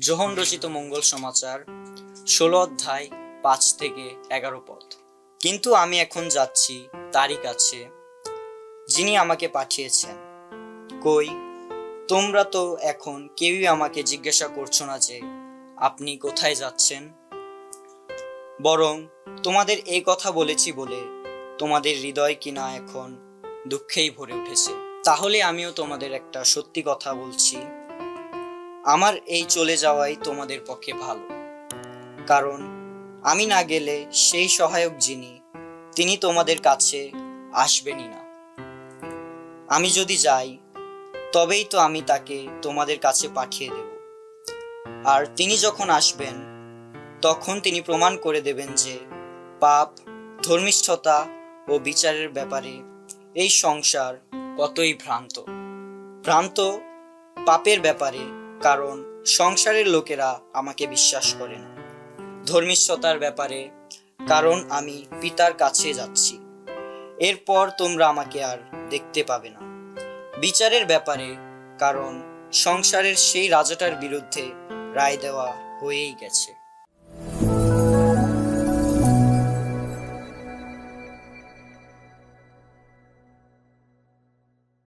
যোহন রচিত মঙ্গল সমাচার, ষোলো অধ্যায়, পাঁচ থেকে এগারো পদ। কিন্তু আমি এখন যাচ্ছি তারই কাছে, যিনি আমাকে পাঠিয়েছেন। কই, তোমরা তো এখন কেউই আমাকে জিজ্ঞাসা করছ না যে, আপনি কোথায় যাচ্ছেন? বরং তোমাদের এই কথা বলেছি বলে তোমাদের হৃদয় কিনা এখন দুঃখেই ভরে উঠেছে। তাহলে আমিও তোমাদের একটা সত্যি কথা বলছি। আমার এই চলে যাওয়াই তোমাদের পক্ষে ভালো। কারণ আমি না গেলে সেই সহায়ক যিনি, তিনি তোমাদের কাছে আসবেনই না। আমি যদি যাই, তবেই তো আমি তাকে তোমাদের কাছে পাঠিয়ে দেব। আর তিনি যখন আসবেন, তখন তিনি প্রমাণ করে দেবেন যে পাপ, ধর্মিষ্ঠতা ও বিচারের ব্যাপারে এই সংসার কতই ভ্রান্ত। ভ্রান্ত পাপের ব্যাপারে কারণ সংসারের লোকেরা আমাকে বিশ্বাস করে না। ধর্মিষ্ঠতার ব্যাপারে, কারণ আমি পিতার কাছে যাচ্ছি। এরপর তোমরা আমাকে আর দেখতে পাবে না। বিচারের ব্যাপারে, কারণ সংসারের সেই রাজাটার বিরুদ্ধে রায় দেওয়া হয়েই গেছে।